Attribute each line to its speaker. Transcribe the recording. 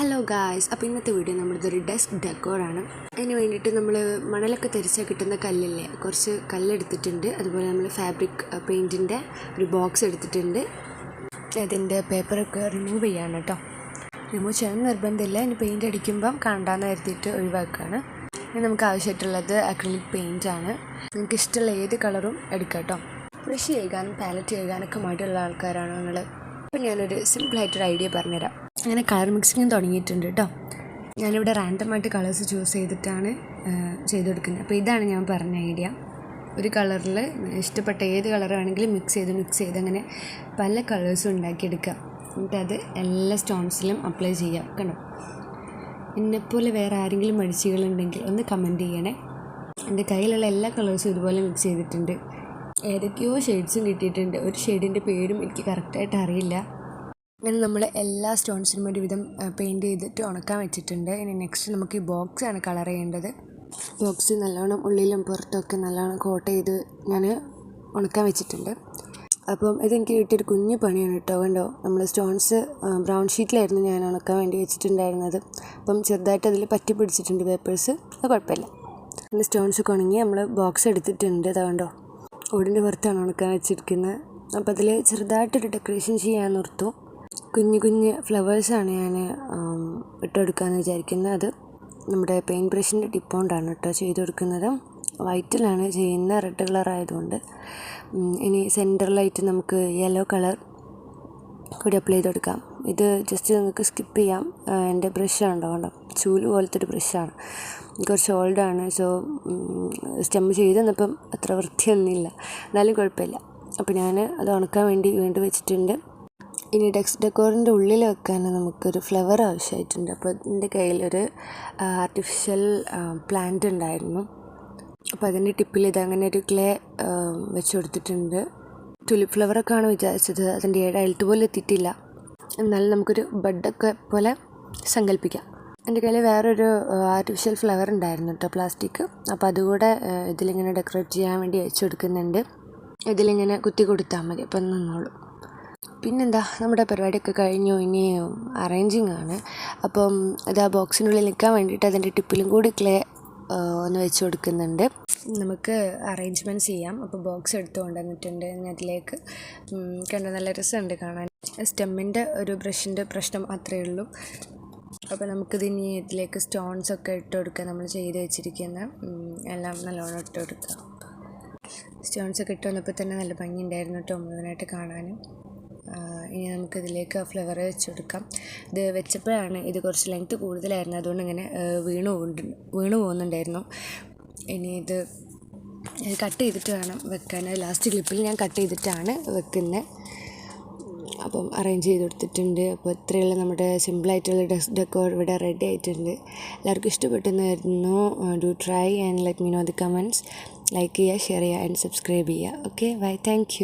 Speaker 1: Hello guys അപ്പോൾ ഇന്നത്തെ video നമ്മളിതൊരു desk ഡെക്കോറാണ് അതിന് വേണ്ടിയിട്ട് നമ്മൾ മണലൊക്കെ തെരിച്ചാൽ കിട്ടുന്ന കല്ലില്ലേ? കുറച്ച് കല്ലെടുത്തിട്ടുണ്ട്. അതുപോലെ നമ്മൾ ഫാബ്രിക് പെയിന്റിന്റെ ഒരു ബോക്സ് എടുത്തിട്ടുണ്ട്. അതിന്റെ പേപ്പറൊക്കെ റിമൂവ് ചെയ്യാണ് കേട്ടോ റിമൂവ് ചെയ്യാൻ നിർബന്ധമില്ല. ഇനി പെയിന്റ് അടിക്കുമ്പം കണ്ടാന്ന് കരുതിയിട്ട് ഒഴിവാക്കുകയാണ് ഇനി നമുക്ക് ആവശ്യമായിട്ടുള്ളത് അക്രിലിക് പെയിന്റ് ആണ്. നിങ്ങൾക്ക് ഇഷ്ടമുള്ള ഏത് കളറും എടുക്കാം കേട്ടോ ബ്രഷ് ചെയ്യാനും പാലറ്റ് ചെയ്യാനൊക്കെ മടിയുള്ള ആൾക്കാരാണ് നിങ്ങൾ അപ്പോൾ ഞാനൊരു സിമ്പിളായിട്ടൊരു ഐഡിയ പറഞ്ഞുതരാം. അങ്ങനെ കളർ മിക്സിങ് തുടങ്ങിയിട്ടുണ്ട് കേട്ടോ. ഞാനിവിടെ റാൻഡമായിട്ട് കളേഴ്സ് ചൂസ് ചെയ്തിട്ടാണ് ആ, ചെയ്ത് കൊടുക്കുന്നത് അപ്പോൾ ഇതാണ് ഞാൻ പറഞ്ഞ ഐഡിയ. ഒരു കളറിൽ ഇഷ്ടപ്പെട്ട ഏത് കളർ വേണമെങ്കിലും മിക്സ് ചെയ്ത് മിക്സ് ചെയ്ത് അങ്ങനെ പല കളേഴ്സും ഉണ്ടാക്കിയെടുക്കുക. എന്നിട്ട് അത് എല്ലാ സ്റ്റോൺസിലും അപ്ലൈ ചെയ്യാം കണ്ടോ? എന്നെപ്പോലെ വേറെ ആരെങ്കിലും മടിച്ചുകളുണ്ടെങ്കിൽ ഒന്ന് കമന്റ് ചെയ്യണേ. എന്റെ കയ്യിലുള്ള എല്ലാ കളേഴ്സും ഇതുപോലെ മിക്സ് ചെയ്തിട്ടുണ്ട്. ഏതൊക്കെയോ ഷെയ്ഡ്സും കിട്ടിയിട്ടുണ്ട്. ഒരു ഷെയ്ഡിന്റെ പേരും എനിക്ക് കറക്റ്റായിട്ട് അറിയില്ല. അങ്ങനെ നമ്മൾ എല്ലാ സ്റ്റോൺസിനും ഒരുവിധം പെയിന്റ് ചെയ്തിട്ട് ഉണക്കാൻ വെച്ചിട്ടുണ്ട്. ഇനി നെക്സ്റ്റ് നമുക്ക് ഈ ബോക്സാണ് കളർ ചെയ്യേണ്ടത്. ബോക്സ് നല്ലോണം ഉള്ളിലും പുറത്തൊക്കെ നല്ലോണം കോട്ട് ചെയ്ത് ഞാൻ ഉണക്കാൻ വെച്ചിട്ടുണ്ട്. അപ്പം ഇതെനിക്ക് കിട്ടിയൊരു കുഞ്ഞു പണിയാണ് കേട്ടോ. കണ്ടോ? നമ്മൾ സ്റ്റോൺസ് ബ്രൗൺ ഷീറ്റിലായിരുന്നു ഞാൻ ഉണക്കാൻ വേണ്ടി വെച്ചിട്ടുണ്ടായിരുന്നത്. അപ്പം ചെറുതായിട്ട് അതിൽ പറ്റി പിടിച്ചിട്ടുണ്ട് പേപ്പേഴ്സ് അത് കുഴപ്പമില്ല. പിന്നെ സ്റ്റോൺസ് ഒക്കെ ഉണങ്ങി നമ്മൾ ബോക്സ് എടുത്തിട്ടുണ്ട്. അതുകൊണ്ടോ ഓടിന്റെ പുറത്താണ് ഉണക്കാൻ വെച്ചിരിക്കുന്നത്. അപ്പോൾ അതിൽ ചെറുതായിട്ടൊരു ഡെക്കറേഷൻ ചെയ്യാൻ ഓർത്തു കുഞ്ഞു കുഞ്ഞ് ഫ്ലവേഴ്സാണ് ഞാൻ ഇട്ട് വിചാരിക്കുന്നത്. അത് നമ്മുടെ പെയിന്റ് ബ്രഷിന്റെ ടിപ്പ് കേട്ടോ ചെയ്ത് കൊടുക്കുന്നത് വൈറ്റിലാണ് ചെയ്യുന്നത് റെഡ് കളർ ആയതുകൊണ്ട് ഇനി സെന്ററിലായിട്ട് നമുക്ക് യെല്ലോ കളർ കൂടി അപ്ലൈ ചെയ്ത് കൊടുക്കാം ഇത് ജസ്റ്റ് നിങ്ങൾക്ക് സ്കിപ്പ് ചെയ്യാം. എന്റെ ബ്രഷാണ് കണ്ടോ ചൂൽ പോലത്തെ ഒരു ബ്രഷാണ്. കുറച്ച് ഓൾഡാണ്. സോ സ്റ്റെം ചെയ്ത് തന്നപ്പം അത്ര വൃത്തിയൊന്നുമില്ല. എന്നാലും കുഴപ്പമില്ല. അപ്പോൾ ഞാൻ അത് ഉണക്കാൻ വേണ്ടി വീണ്ടും വെച്ചിട്ടുണ്ട്. ഇനി ഡെക്സ് ഡെക്കോറിന്റെ ഉള്ളിൽ വെക്കാൻ നമുക്കൊരു ഫ്ലവർ ആവശ്യമായിട്ടുണ്ട്. അപ്പോൾ എന്റെ കയ്യിലൊരു ആർട്ടിഫിഷ്യൽ പ്ലാന്റ് ഉണ്ടായിരുന്നു. അപ്പോൾ അതിന്റെ ടിപ്പിൽ ഇത് അങ്ങനെ ഒരു ക്ലേ വെച്ച് കൊടുത്തിട്ടുണ്ട്. ടുലിപ്പ് ഫ്ലവറൊക്കെ ആണ് വിചാരിച്ചത്? അതിന്റെ അയൽത്ത് പോലും എത്തിയിട്ടില്ല. എന്നാലും നമുക്കൊരു ബഡൊക്കെ പോലെ സങ്കല്പിക്കാം. എന്റെ കയ്യിൽ വേറൊരു ആർട്ടിഫിഷ്യൽ ഫ്ലവർ ഉണ്ടായിരുന്നു കേട്ടോ പ്ലാസ്റ്റിക് അപ്പോൾ അതുകൂടെ ഇതിലിങ്ങനെ ഡെക്കറേറ്റ് ചെയ്യാൻ വേണ്ടി വെച്ച് കൊടുക്കുന്നുണ്ട്. ഇതിലിങ്ങനെ കുത്തി കൊടുത്താൽ മതി. അപ്പം നിന്നോളൂ. പിന്നെന്താ നമ്മുടെ പരിപാടിയൊക്കെ കഴിഞ്ഞു ഇനി അറേഞ്ചിങ് ആണ്. അപ്പം അത് ആ ബോക്സിനുള്ളിൽ നിൽക്കാൻ വേണ്ടിയിട്ട് അതിന്റെ ടിപ്പിലും കൂടി ക്ലേ ഒന്ന് വെച്ച് കൊടുക്കുന്നുണ്ട്. നമുക്ക് അറേഞ്ച്മെന്റ്സ് ചെയ്യാം. അപ്പോൾ ബോക്സ് എടുത്തു കൊണ്ടുവന്നിട്ടുണ്ട് അതിലേക്ക് കണ്ട നല്ല രസമുണ്ട് കാണാൻ. സ്റ്റെമ്മിന്റെ ഒരു ബ്രഷിന്റെ പ്രശ്നം അത്രയേ ഉള്ളൂ. അപ്പോൾ നമുക്കിത് ഇനി ഇതിലേക്ക് സ്റ്റോൺസ് ഒക്കെ ഇട്ട് കൊടുക്കുക നമ്മൾ ചെയ്ത് വെച്ചിരിക്കുന്ന എല്ലാം നല്ലോണം ഇട്ട് കൊടുക്കുക സ്റ്റോൺസ് ഒക്കെ ഇട്ട് വന്നപ്പോൾ തന്നെ നല്ല ഭംഗിയുണ്ടായിരുന്നു കേട്ടോ മുഴുവനായിട്ട് കാണാനും. ഇനി നമുക്കിതിലേക്ക് ഫ്ലവർ വെച്ച് കൊടുക്കാം ഇത് വെച്ചപ്പോഴാണ് ഇത് കുറച്ച് ലെങ്ത്ത് കൂടുതലായിരുന്നു. അതുകൊണ്ട് ഇങ്ങനെ വീണ് വീണു പോകുന്നുണ്ട് വീണു പോകുന്നുണ്ടായിരുന്നു. ഇനി ഇത് കട്ട് ചെയ്തിട്ട് വേണം വെക്കാൻ. ലാസ്റ്റ് ക്ലിപ്പിൽ ഞാൻ കട്ട് ചെയ്തിട്ടാണ് വെക്കുന്നത് അപ്പം അറേഞ്ച് ചെയ്ത് കൊടുത്തിട്ടുണ്ട്. അപ്പോൾ ഇത്രയുള്ള നമ്മുടെ സിമ്പിളായിട്ടുള്ള ഡ്രസ് ഡെക്കോർ ഇവിടെ റെഡി ആയിട്ടുണ്ട്. എല്ലാവർക്കും ഇഷ്ടപ്പെട്ടെന്നായിരുന്നു do try and let me know the comments like ചെയ്യുക ഷെയർ ചെയ്യുക ആൻഡ് സബ്സ്ക്രൈബ് ചെയ്യുക. Okay bye thank